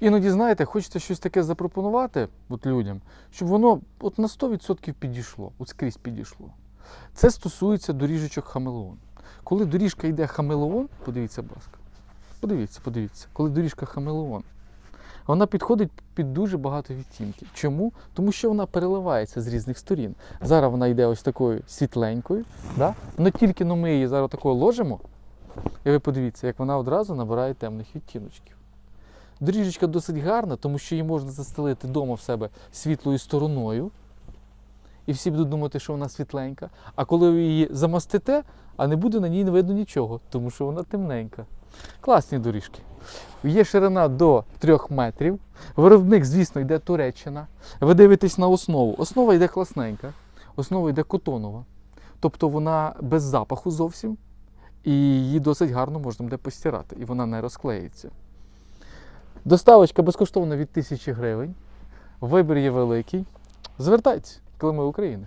Іноді, знаєте, хочеться щось таке запропонувати от людям, щоб воно от на 100% підійшло, от скрізь підійшло. Це стосується доріжечок хамелеон. Коли доріжка йде хамелеон, подивіться, будь ласка. Подивіться, подивіться, коли доріжка хамелеон, вона підходить під дуже багато відтінків. Чому? Тому що вона переливається з різних сторін. Зараз вона йде ось такою світленькою, да? але тільки но ми її зараз такою ложимо, і ви подивіться, як вона одразу набирає темних відтіночків. Доріжечка досить гарна, тому що її можна застелити вдома в себе світлою стороною. І всі будуть думати, що вона світленька. А коли ви її замастите, а не буде на ній не видно нічого, тому що вона темненька. Класні доріжки. Є ширина до 3 метрів. Виробник, звісно, йде Туреччина. Ви дивитесь на основу. Основа йде класненька, основа йде котонова. Тобто вона без запаху зовсім, і її досить гарно можна буде постирати, і вона не розклеїться. Доставочка безкоштовна від 1000 гривень. Вибір є великий. Звертайтеся, коли ми України.